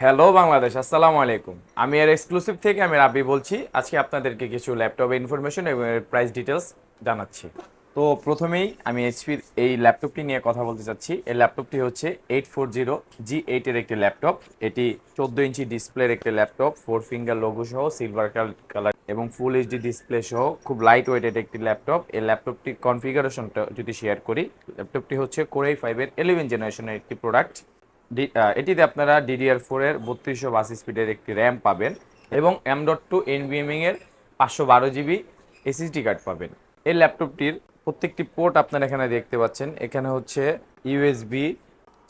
Hello Bangladesh, আসসালামু আলাইকুম। আমি এর এক্সক্লুসিভ থেকে আমি রাবি বলছি। আজকে আপনাদেরকে কিছু ল্যাপটপ ইনফরমেশন এবং এর প্রাইস ডিটেলস জানাচ্ছি। তো প্রথমেই আমি এইচপির এই ল্যাপটপটি নিয়ে কথা বলতে চাচ্ছি। এই ল্যাপটপটি হচ্ছে এইট ফোর জিরো জি এইটের একটি ল্যাপটপ এটি চোদ্দ ইঞ্চি ডিসপ্লের একটি ল্যাপটপ ফোর ফিঙ্গার লোগো সহ সিলভার কালার এবং ফুল এইচডি ডিসপ্লে সহ, খুব লাইট ওয়েটেড একটি ল্যাপটপ এই ল্যাপটপটির কনফিগারেশনটা যদি শেয়ার করি ল্যাপটপটি হচ্ছে কোরাই ফাইভের ইলেভেন জেনারেশনের একটি প্রোডাক্ট এটিতে আপনারা ডিডিআর ফোর এর বত্রিশশো বাস স্পিডের একটি র্যাম পাবেন এবং এম ডট টু এনবিএমিং এর পাঁচশো বারো জিবি এসএসডি কার্ড পাবেন। এই ল্যাপটপটির প্রত্যেকটি পোর্ট আপনারা এখানে দেখতে পাচ্ছেন। এখানে হচ্ছে ইউএসবি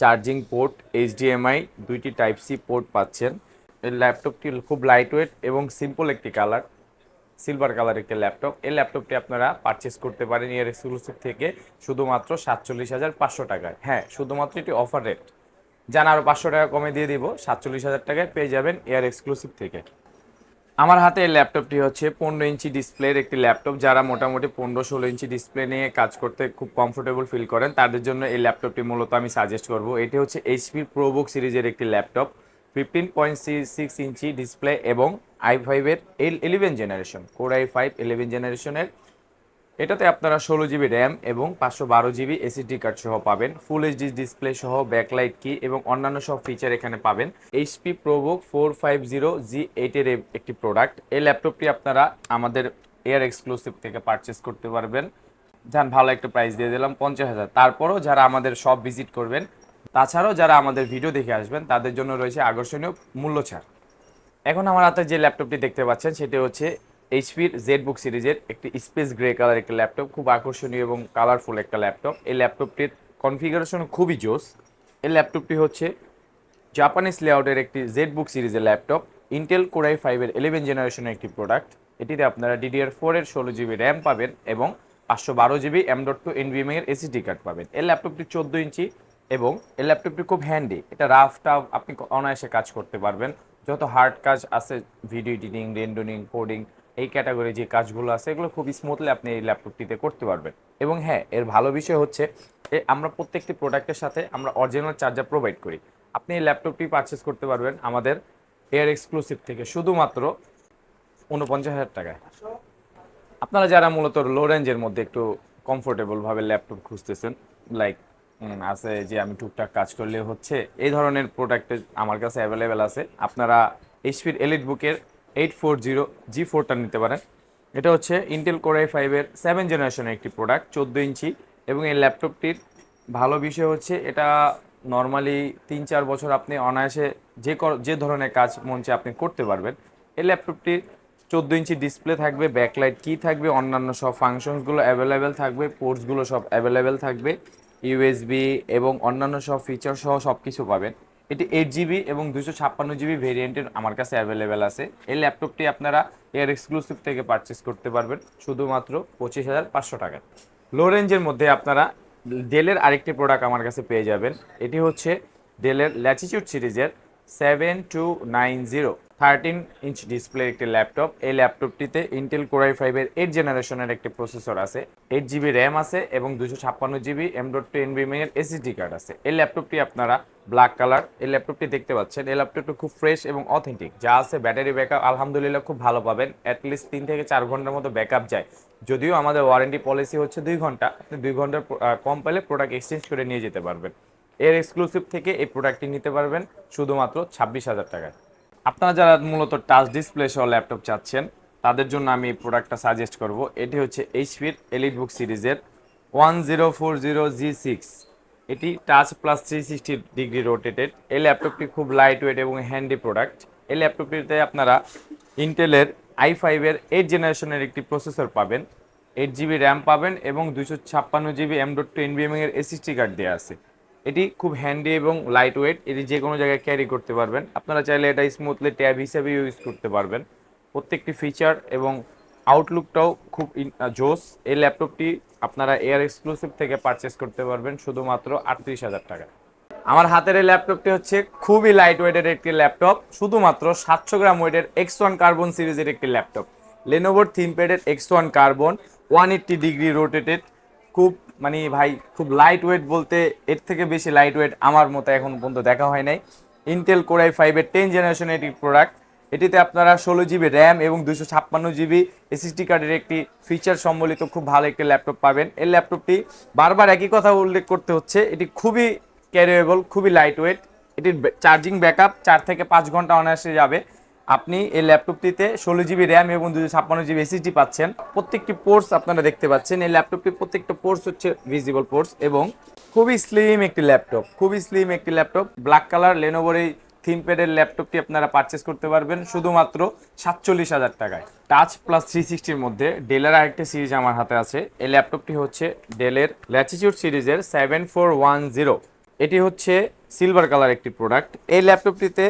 চার্জিং পোর্ট এইচডিএমআই দুইটি টাইপ সি পোর্ট পাচ্ছেন। এই ল্যাপটপটি খুব লাইট ওয়েট এবং সিম্পল একটি কালার সিলভার কালার একটি ল্যাপটপ। এই ল্যাপটপটি আপনারা পারচেস করতে পারেন। ইয়ার এক্সক্লুসিভ থেকে শুধুমাত্র সাতচল্লিশ হাজার পাঁচশো টাকায়। হ্যাঁ শুধুমাত্র এটি অফার রেট যান আরও পাঁচশো টাকা কমে দিয়ে দিব, সাতচল্লিশ হাজার টাকায় পেয়ে যাবেন এয়ার এক্সক্লুসিভ থেকে। আমার হাতে এই ল্যাপটপটি হচ্ছে পনেরো ইঞ্চি ডিসপ্লের একটি ল্যাপটপ। যারা মোটামুটি পনেরো ষোলো ইঞ্চি ডিসপ্লে নিয়ে কাজ করতে খুব কমফোর্টেবল ফিল করেন, তাদের জন্য এই ল্যাপটপটি মূলত আমি সাজেস্ট করব। এটি হচ্ছে এইচপি প্রোবুক সিরিজের একটি laptop fifteen point six inch display এবং আই ফাইভের এল eleven generation core I five eleven জেনারেশনের এটাতে আপনারা ষোলো জিবি র্যাম এবং পাঁচশো বারো জিবি এসিডি কার্ড সহ পাবেন ফুল এইচডি ডিসপ্লে সহ ব্যাকলাইট কি এবং অন্যান্য সব ফিচার এখানে পাবেন। HP ProBook four five zero G এইটের একটি প্রোডাক্ট এই ল্যাপটপটি আপনারা আমাদের এয়ার এক্সক্লুসিভ থেকে পারচেস করতে পারবেন। যান, ভালো একটা প্রাইস দিয়ে দিলাম, পঞ্চাশ হাজার। তারপরও যারা আমাদের সব ভিজিট করবেন, তাছাড়াও যারা আমাদের ভিডিও দেখে আসবেন, তাদের জন্য রয়েছে আকর্ষণীয় মূল্য ছাড় এখন আমার হাতে যে ল্যাপটপটি দেখতে পাচ্ছেন, সেটি হচ্ছে এইচপির জেড বুক সিরিজের একটি স্পেস গ্রে কালার একটি ল্যাপটপ, খুব আকর্ষণীয় এবং কালারফুল একটা ল্যাপটপ। এই ল্যাপটপটির কনফিগারেশন খুবই জোস। এই ল্যাপটপটি হচ্ছে জাপানিজ লেআউটের একটি জেড বুক সিরিজের ল্যাপটপ। ইন্টেল কোরাই ফাইভের ইলেভেন জেনারেশনের একটি প্রোডাক্ট এটিতে আপনারা ডিডিআর ফোর এর ষোলো জিবি র্যাম পাবেন এবং পাঁচশো বারো GB M dot two NVM এর এসিডি কার্ড পাবেন। এই ল্যাপটপটি চোদ্দ ইঞ্চি এবং এই ল্যাপটপটি খুব হ্যান্ডি এটা রাফ টাফ আপনি অনায়াসে কাজ করতে পারবেন। যত হার্ড কাজ আছে ভিডিও এডিটিং রেন্ডোনিং কোডিং এই ক্যাটাগরি যে কাজগুলো আছে, এগুলো খুব স্মুথলি আপনি এই ল্যাপটপটিতে করতে পারবেন। এবং হ্যাঁ এর ভালো বিষয় হচ্ছে, এ আমরা প্রত্যেকটি প্রোডাক্টের সাথে আমরা অরিজিনাল চার্জার প্রোভাইড করি। আপনি এই ল্যাপটপটি পারচেস করতে পারবেন আমাদের এয়ার এক্সক্লুসিভ থেকে শুধুমাত্র উনপঞ্চাশ হাজার টাকায়। আপনারা যারা মূলত লো রেঞ্জের মধ্যে একটু কমফোর্টেবলভাবে ল্যাপটপ খুঁজতেছেন লাইক আছে যে আমি টুকটাক কাজ করলে হচ্ছে, এই ধরনের প্রোডাক্ট আমার কাছে অ্যাভেলেবেল আছে। আপনারা এইচপির এলিট বুকের এইট ফোর জিরো জি ফোরটা নিতে পারেন। এটা হচ্ছে ইন্টেল কোরাই ফাইভের সেভেন জেনারেশনের একটি প্রোডাক্ট চোদ্দ ইঞ্চি। এবং এই ল্যাপটপটির ভালো বিষয় হচ্ছে এটা নর্মালি তিন চার বছর আপনি অনায়াসে যে যে ধরনের কাজ মঞ্চে আপনি করতে পারবেন। এই ল্যাপটপটির চোদ্দ ইঞ্চি ডিসপ্লে থাকবে ব্যাকলাইট কি থাকবে, অন্যান্য সব ফাংশনসগুলো অ্যাভেলেবেল থাকবে পোর্টসগুলো সব অ্যাভেলেবেল থাকবে ইউএসবি এবং অন্যান্য সব ফিচার সহ সব কিছু পাবেন। এটি এইট জিবি এবং দুশো ছাপ্পান্ন জিবি ভেরিয়েন্টের আমার কাছে অ্যাভেলেবেল আছে। এই ল্যাপটপটি আপনারা এয়ার এক্সক্লুসিভ থেকে পারচেস করতে পারবেন, শুধুমাত্র পঁচিশ হাজার পাঁচশো টাকার লো রেঞ্জের মধ্যে আপনারা ডেলের আরেকটি প্রোডাক্ট আমার কাছে পেয়ে যাবেন। এটি হচ্ছে ডেলের ল্যাটিচিউড সিরিজের seven two nine zero thirteen inch display একটি ল্যাপটপ এই ল্যাপটপটিতে ইন্টেল কোরাই ফাইভের এইট জেনারেশনের একটি প্রসেসর আছে। এইট জিবি র্যাম আছে এবং দুশো ছাপ্পান্ন জিবি এম ডট টু এনবিএম এর এসএসডি কার্ড আছে। এই ল্যাপটপটি আপনারা ব্ল্যাক কালার এই ল্যাপটপটি দেখতে পাচ্ছেন। এই ল্যাপটপটি খুব ফ্রেশ এবং অথেন্টিক যা আছে ব্যাটারি ব্যাকআপ আলহামদুলিল্লাহ খুব ভালো পাবেন। অ্যাটলিস্ট তিন থেকে চার ঘণ্টার মতো ব্যাকআপ যায়। যদিও আমাদের ওয়ারেন্টি পলিসি হচ্ছে দুই ঘণ্টা। আপনি দুই ঘণ্টার কম পেলে প্রোডাক্ট এক্সচেঞ্জ করে নিয়ে যেতে পারবেন। এর এক্সক্লুসিভ থেকে এই প্রোডাক্টটি নিতে পারবেন শুধুমাত্র ছাব্বিশ হাজার টাকায়। আপনারা যারা মূলত টাচ ডিসপ্লে সহ ল্যাপটপ চাচ্ছেন, তাদের জন্য আমি এই প্রোডাক্টটা সাজেস্ট করব। এটি হচ্ছে এইচপির এলিট বুক সিরিজের one zero four zero G six এটি touch plus three sixty degree rotated এই ল্যাপটপটি খুব লাইট ওয়েট এবং হ্যান্ডি প্রোডাক্ট এই ল্যাপটপটিতে আপনারা ইন্টেলের আই ফাইভের এইট জেনারেশনের একটি প্রসেসর পাবেন। এইট জিবি র্যাম পাবেন এবং দুশো ছাপ্পান্ন জিবি এম ডট টু এনবিএম এর এসএসডি কার্ড দেওয়া আছে। এটি খুব হ্যান্ডি এবং লাইট ওয়েট এটি যে কোনো জায়গায় ক্যারি করতে পারবেন। আপনারা চাইলে এটা স্মুথলি ট্যাব হিসেবে ইউজ করতে পারবেন। প্রত্যেকটি ফিচার এবং আউটলুকটাও খুব জোস। এই ল্যাপটপটি আপনারা এয়ার এক্সক্লুসিভ থেকে পারচেস করতে পারবেন শুধুমাত্র আটত্রিশ হাজার টাকা। আমার হাতের এই ল্যাপটপটি হচ্ছে খুবই লাইট ওয়েটের একটি ল্যাপটপ শুধুমাত্র সাতশো গ্রাম ওয়েটের এক্স ওয়ান কার্বন সিরিজের একটি ল্যাপটপ লেনোভোর থিমপ্যাডের X one carbon one eighty degree rotated খুব মানে ভাই, খুব লাইট ওয়েট বলতে এর থেকে বেশি লাইট ওয়েট আমার মতো এখন পর্যন্ত দেখা হয় নাই। ইন্টেল কোরাই ফাইভের টেন জেনারেশন একটি প্রোডাক্ট এটিতে আপনারা ষোলো জিবি র্যাম এবং দুশো ছাপ্পান্ন জিবি এসএসডি কার্ডের একটি ফিচার সম্বলিত খুব ভালো একটি ল্যাপটপ পাবেন। এই ল্যাপটপটি বারবার একই কথা উল্লেখ করতে হচ্ছে, এটি খুবই ক্যারিয়েবল খুবই লাইট ওয়েট এটির চার্জিং ব্যাকআপ চার থেকে পাঁচ ঘণ্টা অনায়াসে যাবে। আপনি এই ল্যাপটপটিতে ষোলো জিবি র্যাম এবং দুশো ছাপ্পান্ন জিবি এসএসডি পাচ্ছেন। প্রত্যেকটি পোর্টস আপনারা দেখতে পাচ্ছেন। এই ল্যাপটপটির প্রত্যেকটা পোর্টস হচ্ছে ভিজিবল পোর্টস এবং খুবই স্লিম একটি ল্যাপটপ। খুবই স্লিম একটি ল্যাপটপ। ব্ল্যাক কালার লেনোভোর এই থিমপ্যাডের ল্যাপটপটি আপনারা পারচেস করতে পারবেন শুধুমাত্র সাতচল্লিশ হাজার টাকায়। টাচ প্লাস থ্রি সিক্সটির মধ্যে ডেলের আরেকটি সিরিজ আমার হাতে আছে। এই ল্যাপটপটি হচ্ছে ডেলের ল্যাটিচিউড সিরিজের সেভেন ফোর ওয়ান জিরো এটি হচ্ছে সিলভার কালার একটি প্রোডাক্ট এই ল্যাপটপটিতে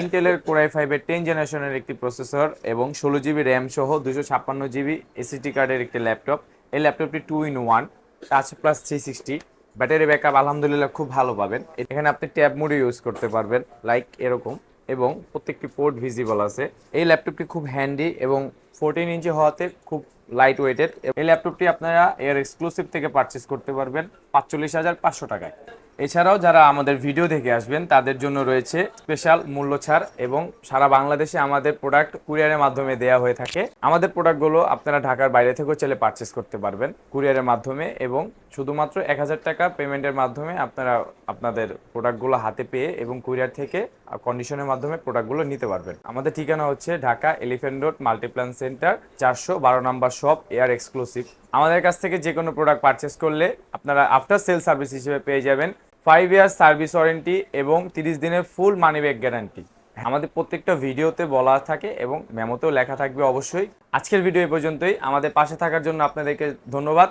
ইন্টেলের কোরাই ফাইভের টেন জেনারেশনের একটি প্রসেসর এবং ষোলো জিবি র্যাম সহ দুশো ছাপ্পান্ন জিবি এসএসডি কার্ডের একটি ল্যাপটপ এই ল্যাপটপটি two in one touch plus three sixty battery backup আলহামদুলিল্লাহ খুব ভালো পাবেন। এখানে আপনি ট্যাব মোডে ইউজ করতে পারবেন লাইক এরকম। এবং প্রত্যেকটি পোর্ট ভিজিবল আছে। এই ল্যাপটপটি খুব হ্যান্ডি এবং ফোরটিন ইঞ্চি হওয়াতে খুব লাইট ওয়েটেড এই ল্যাপটপটি আপনারা এর এক্সক্লুসিভ থেকে পারচেস করতে পারবেন পাঁচচল্লিশ হাজার পাঁচশো টাকায়। এছাড়াও যারা আমাদের ভিডিও দেখে আসবেন, তাদের জন্য রয়েছে স্পেশাল মূল্য ছাড় এবং সারা বাংলাদেশে আমাদের প্রোডাক্ট কুরিয়ারের মাধ্যমে দেওয়া হয়ে থাকে। আমাদের প্রোডাক্টগুলো আপনারা ঢাকার বাইরে থেকেও চলে পারচেস করতে পারবেন কুরিয়ারের মাধ্যমে এবং শুধুমাত্র এক হাজার টাকা পেমেন্টের মাধ্যমে আপনারা আপনাদের প্রোডাক্টগুলো হাতে পেয়ে এবং কুরিয়ার থেকে কন্ডিশনের মাধ্যমে প্রোডাক্টগুলো নিতে পারবেন। আমাদের ঠিকানা হচ্ছে Dhaka Elephant Road Multiplan Centre চারশো বারো নম্বর শপ এয়ার এক্সক্লুসিভ আমাদের কাছ থেকে যে কোনো প্রোডাক্ট পারচেস করলে আপনারা আফটার সেল সার্ভিস হিসেবে পেয়ে যাবেন। ফাইভ ইয়ার সার্ভিস ওয়ারেন্টি এবং তিরিশ দিনের ফুল মানি ব্যাক গ্যারান্টি আমাদের প্রত্যেকটা ভিডিওতে বলা থাকে এবং মেমোতেও লেখা থাকবে অবশ্যই। আজকের ভিডিও এ পর্যন্তই। আমাদের পাশে থাকার জন্য আপনাদেরকে ধন্যবাদ।